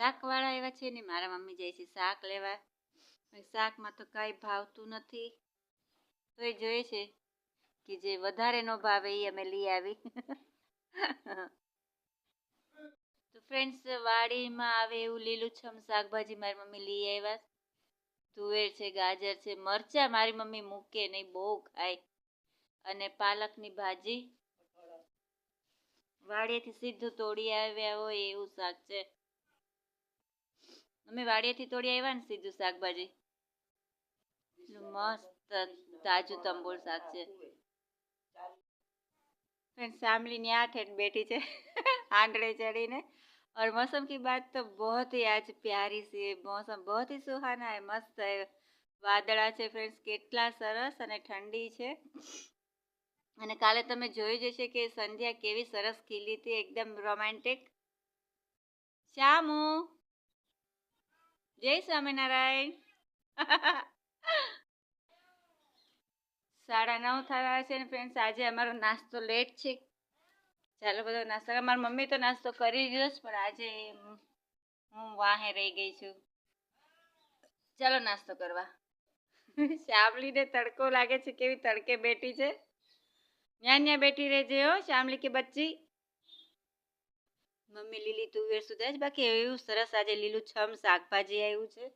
શાકવાળા આવ્યા છે ને મારા મમ્મી જાય છે શાક લેવા. શાકમાં તો કાંઈ ભાવતું નથી. તો એ જોઈએ છે કે જે વધારે નો ભાવે એ અમે લઈ આવી. તો ફ્રેન્ડ્સ વાડીમાં આવે એવું લીલુંછમ શાકભાજી મારી મમ્મી લઈ આવ્યા. તુવેર છે, ગાજર છે, મરચાં મારી મમ્મી મૂકે નહીં, બહુ ખાય. અને પાલકની ભાજી. વાડીએથી સીધું તોડી આવ્યા હોય એવું શાક છે. અમે વાડીએથી તોડી આવ્યા ને સીધું શાકભાજી એટલું મસ્ત તાજું તંબોળ શાક છે फ्रेंड फैमिली न्या ठेठ बैठी છે आंधड़े चढ़ीने और मौसम की बात तो बहुत ही आज प्यारी सी है मौसम बहुत ही सुहाना है मस्त है વાદળા છે ફ્રેન્ડ્સ કેટલા સરસ અને ઠંડી છે અને કાલે તમે જોઈ જશે કે સંધ્યા કેવી સરસ ખીલી હતી એકદમ રોમેન્ટિક શ્યામુ જય સ્વામિનારાયણ. સાડા નવ થયા છે ને ફ્રેન્ડ્સ આજે અમારો નાસ્તો લેટ છે. ચાલો બધો નાસ્તો મારી મમ્મી તો નાસ્તો કરી દીધો છે પણ આજે હું વાહે રહી ગઈ છું. ચાલો નાસ્તો કરવા. શ્યામલીને તડકો લાગે છે, કેવી તડકે બેઠી છે? ન્યા ન્યા બેઠી રહેજે હો, શ્યામલી કે બચ્ચી? મમ્મી લીલી તુવેર સુધાય જ બાકી એવું સરસ આજે લીલું છમ શાકભાજી આવ્યું છે.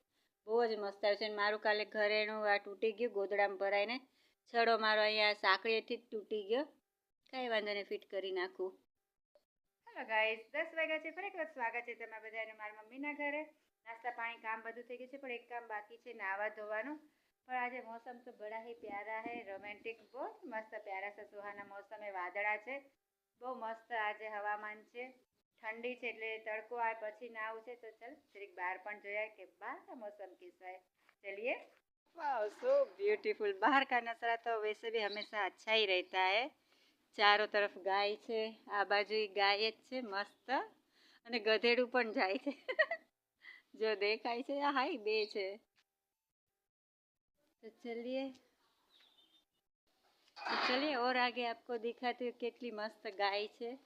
બહુ જ મસ્ત આવ્યું છે મારું કાલે ઘરેણું આ તૂટી ગયું ગોદડામાં ભરાઈને. છડો મારો અહીંયા સાંકળીએથી જ તૂટી ગયો. કાંઈ વાંધો નહીં, ફિટ કરી નાખું. હેલો ગાઈસ દસ વાગ્યા છે, ફરી એકવાર સ્વાગત છે તમારા બધાને મારા મમ્મીના ઘરે. નાસ્તા, પાણી, કામ બધું થઈ ગયું છે, પણ એક કામ બાકી છે, નાવા ધોવાનું. પણ આજે મોસમ તો બડા હી પ્યારા હે, રોમેન્ટિક, બહુ મસ્ત પ્યારા છે, સુહાના મોસમે વાદળા છે. બહુ મસ્ત આજે હવામાન છે. ઠંડી છે એટલે તડકો આવે પછી ના આવશે તો ચલ જરીક બહાર પણ જોયા કે બહાર મોસમ કેસા હે? ચલિએ. વાહ સો બ્યુટીફુલ બહાર કા નસરા તો વૈસે ભી હંમેશા અચ્છા ही રહેતા હે. ચારો તરફ ગાય છે, આ બાજુ ગાય જ છે, મસ્ત. અને ગધેડું પણ જાય છે. જો દેખાય છે હાય બે છે. તો ચલિએ. તો ઓર આગે આપકો દેખાતી કેટલી મસ્ત ગાય છે.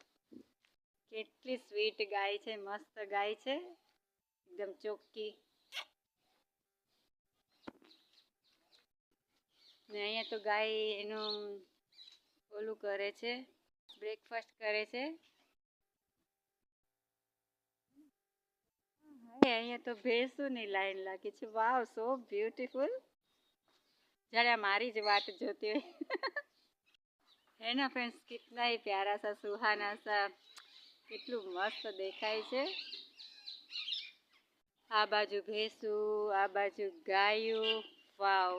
કેટલી સ્વીટ ગાય છે મસ્ત ગાય છે એકદમ ચોખ્ખી ને અહીંયા તો ગાય એનું ઓલું કરે છે બ્રેકફાસ્ટ કરે છે અહીંયા તો ભેંસોની લાઈન લાગી છે વાવ સો બ્યુટીફુલ જાણે આ મારી જ વાટ જોતી હોય है ना फ्रेंड्स कितना ही प्यारा सा सुहाना सा કેટલું મસ્ત દેખાય છે. આ બાજુ ભેંસું આ બાજુ ગાયું. વાવ.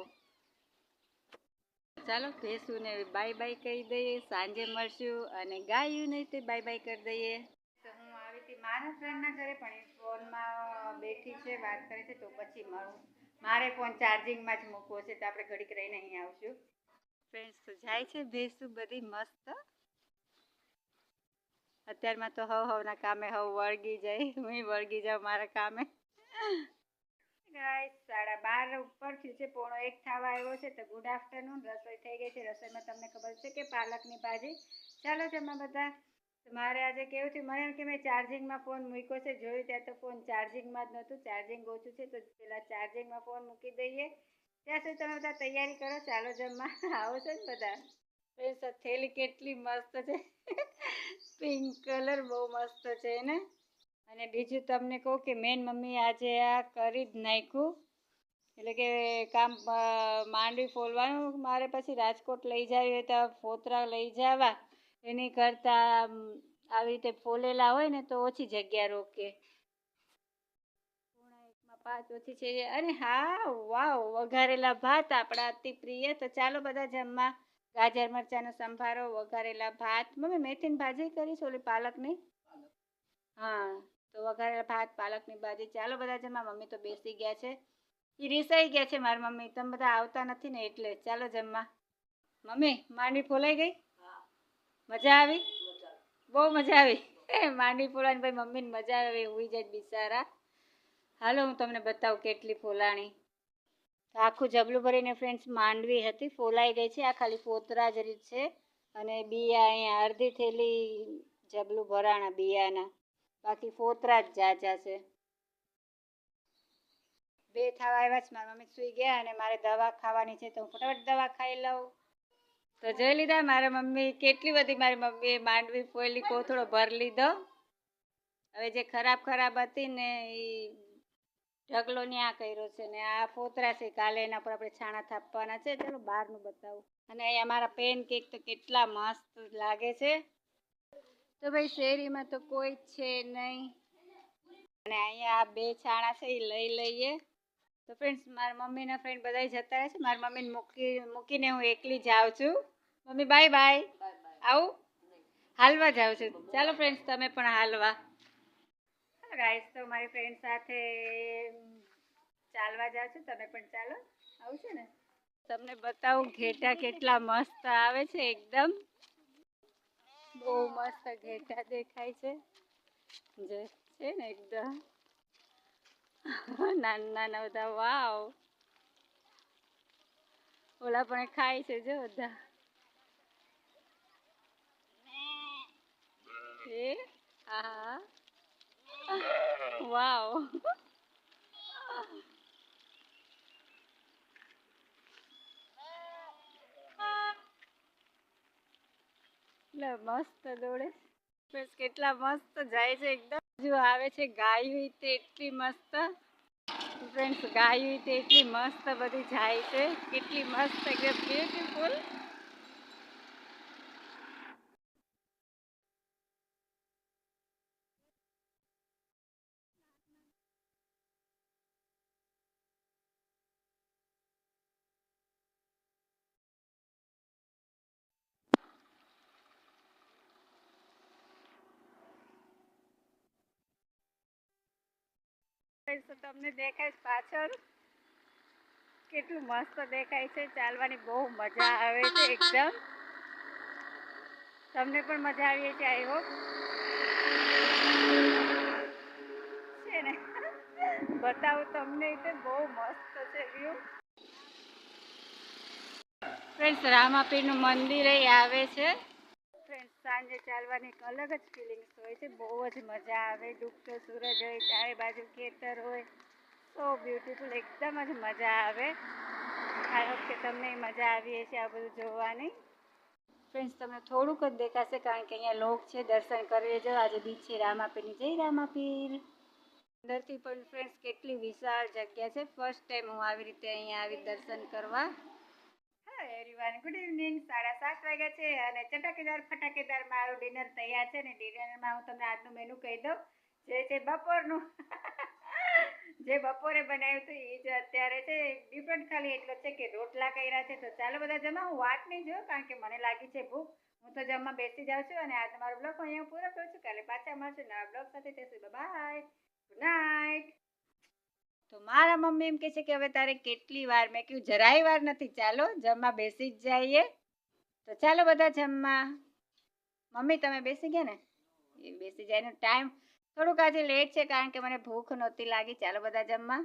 ચાલો ભેંસુને બાય બાય કહી દઈએ સાંજે મળશું અને ગાયું નહીં તે બાય બાય કરી દઈએ. તો હું આવી હતી મારા ફ્રેન્ડના ઘરે પણ એ ફોનમાં બેઠી છે વાત કરે છે તો પછી મળું મારે ફોન ચાર્જિંગમાં જ મૂકવો છે તો આપણે ઘડીક રહીને અહીં આવશું. ફ્રેન્ડ્સ તો જાય છે ભેંસું બધી મસ્ત. અત્યારમાં તો હવ હવના કામે હવ વળગી જાય. હું વળગી જાઉં મારા કામે. ગાઈસ સાડા બાર ઉપર થયું છે પોણો એક થવા આવ્યો છે, તો ગુડ આફ્ટરનૂન રસોઈ થઈ ગઈ છે. રસોઈમાં તમને ખબર છે કે પાલકની ભાજી. ચાલો જમા બધા. મારે આજે કેવું થયું? મને એમ કે મેં ચાર્જિંગમાં ફોન મૂક્યો છે. જોયું ત્યાં તો ફોન ચાર્જિંગમાં જ નહોતું. ચાર્જિંગ ઓછું છે, તો પેલા ચાર્જિંગમાં ફોન મૂકી દઈએ. ત્યાં સુધી તમે બધા તૈયારી કરો. ચાલો જમવા. આવો છો ને બધા? ફ્રેન્ડ્સ થેલી કેટલી મસ્ત છે. પિંક કલર બહુ મસ્ત છે ને? અને બીજું તમને કહું કે મેન મમ્મી આજે આ કરી જ નાખ્યું. એટલે કે કામ માંડવી ફોલવાનું. મારે પછી રાજકોટ લઈ જાવી હોય તો ફોતરા લઈ જવા. એની કરતાં આવી રીતે ફોલેલા હોય ને તો ઓછી જગ્યા રોકે. પાંચ ઓછી છે. અને હા, વાવ, વઘારેલા ભાત આપણા અતિ પ્રિય. તો ચાલો બધા જમવા. ગાજર, મરચાંનો સંભારો, વઘારેલા ભાત. મમ્મી, મેથીની ભાજી કરીશ ઓલી પાલકની? હા, તો વઘારેલા ભાત, પાલકની ભાજી. ચાલો બધા જમવા મમ્મી તો બેસી ગયા છે. એ રીસાઈ ગયા છે મારી મમ્મી. તમે બધા આવતા નથી ને એટલે. ચાલો જમવા. મમ્મી, માંડવી ફોલાઈ ગઈ? મજા આવી? બહુ મજા આવી. એ માંડવી ફોલાની ભાઈ મમ્મીને મજા આવે. હુઈ જાય બિચારા. હાલો, હું તમને બતાવું કેટલી ફોલાણી. તો આખું જબલું ભરીને ફ્રેન્ડ્સ માંડવી હતી, ફોલાઈ ગઈ છે, આ ખાલી પોતરા જ રીત છે. અને બિયા અહીંયા અડધી થેલી જબલું ભરાણા બિયાના, બાકી ફોતરા જ જાજા છે. બે થવા આવ્યા છે, મારા મમ્મી સૂઈ ગયા અને મારે દવા ખાવાની છે, તો હું ફટાફટ દવા ખાઈ લઉં. તો જોઈ લીધા, મારા મમ્મી કેટલી બધી મારી મમ્મીએ માંડવી ફોયલી, કોથળો ભર લીધો. હવે જે ખરાબ ખરાબ હતી ને એ ઢગલો ન્યા કર્યો છે ને આ ફોતરા છે કાલે એના પર આપણે છાણા થાપવાના છે. ચાલો બહારનું બતાવું. અને અહીંયા મારા પેન કેક તો કેટલા મસ્ત લાગે છે. તો ભાઈ શેરીમાં તો કોઈ છે નહીં. અને અહીંયા આ બે છાણા છે એ લઈ લઈએ. તો ફ્રેન્ડ્સ મારા મમ્મીના ફ્રેન્ડ બધા જતા રહે છે. મારી મમ્મીને મૂકી મૂકીને હું એકલી જાઉં છું. મમ્મી બાય બાય આવું? હાલવા જાઉં છું. ચાલો ફ્રેન્ડ્સ તમે પણ હાલવા. ગાઈસ તો મારી ફ્રેન્ડ સાથે ચાલવા જાઉં છું. તમે પણ ચાલો. આવું છે ને? તમને બતાવું ઘેટા કેટલા મસ્ત આવે છે એકદમ. બહુ મસ્ત ઘેટા દેખાય છે. જે છે ને એકદમ. નાના નાના બધા, વાવ. ઓલા પણ ખાય છે જો બધા. એ હા. વાવ એટલે મસ્ત દોડે. બસ કેટલા મસ્ત જાય છે એકદમ. જો આવે છે ગાયું તે એટલી મસ્ત. ફ્રેન્ડ્સ ગાયું તે એટલી મસ્ત બધી જાય છે. કેટલી મસ્ત, એકદમ બ્યુટીફુલ તમને દેખાય પાછળ? કેટલું મસ્ત દેખાય છે, ચાલવાની બહુ મજા આવે છે એકદમ. તમને પણ મજા આવી છે આઈ હોપ છે ને? બતાવું તમને તે બહુ મસ્ત છે વ્યૂ ફ્રેન્ડ્સ રામાપીરનું મંદિર આવે છે. સાંજે ચાલવાની એક અલગ જ ફિલિંગ્સ હોય છે. બહુ જ મજા આવે. ડૂબતો સૂરજ હોય, ચારે બાજુ ખેતર હોય. સો બ્યુટીફુલ એકદમ જ મજા આવે. આ વખતે તમને મજા આવી હશે આ બધું જોવાની. ફ્રેન્ડ્સ તમને થોડુંક જ દેખાશે કારણ કે અહીંયા લોક છે. દર્શન કરીએ જો આજે બીચ છે રામાપીરની. જય રામાપીર. અંદરથી પણ ફ્રેન્ડ્સ કેટલી વિશાળ જગ્યા છે. ફર્સ્ટ ટાઈમ હું આવી રીતે અહીંયા આવી દર્શન કરવા. એવરીવન ગુડ ઇવનિંગ સાડા સાત વાગ્યા છે અને ચટાકેદાર, ફટાકેદાર મારું ડિનર તૈયાર છે ને ડિનરમાં હું તમને આજનું મેનુ કહી દઉં. જે છે બપોરનું. જે બપોરે બનાવ્યું હતું એ જ અત્યારે છે. ડિફરન્ટ ખાલી એટલો છે કે રોટલા કર્યા છે. તો ચાલો બધા જમા. હું વાત નહીં જોઉં કારણ કે મને લાગી છે ભૂખ. હું તો જમવા બેસી જાઉં છું અને આજ મારો બ્લોગ અહીંયા પૂરો કરું છું. કાલે પાછા મળશું નવા બ્લોગ સાથે. જઈશું બાય ગુડ નાઇટ મારા મમ્મી એમ કહે છે કે હવે તારે કેટલી વાર, મેં કહ્યું જરાય વાર નથી, ચાલો જમવા બેસી જ જઈએ. તો ચાલો બધા જમવા. મમ્મી, તમે બેસી ગયા ને? એ બેસી જાય એનો ટાઈમ થોડુંક આજે લેટ છે કારણ કે મને ભૂખ નહોતી લાગી. ચાલો બધા જમવા.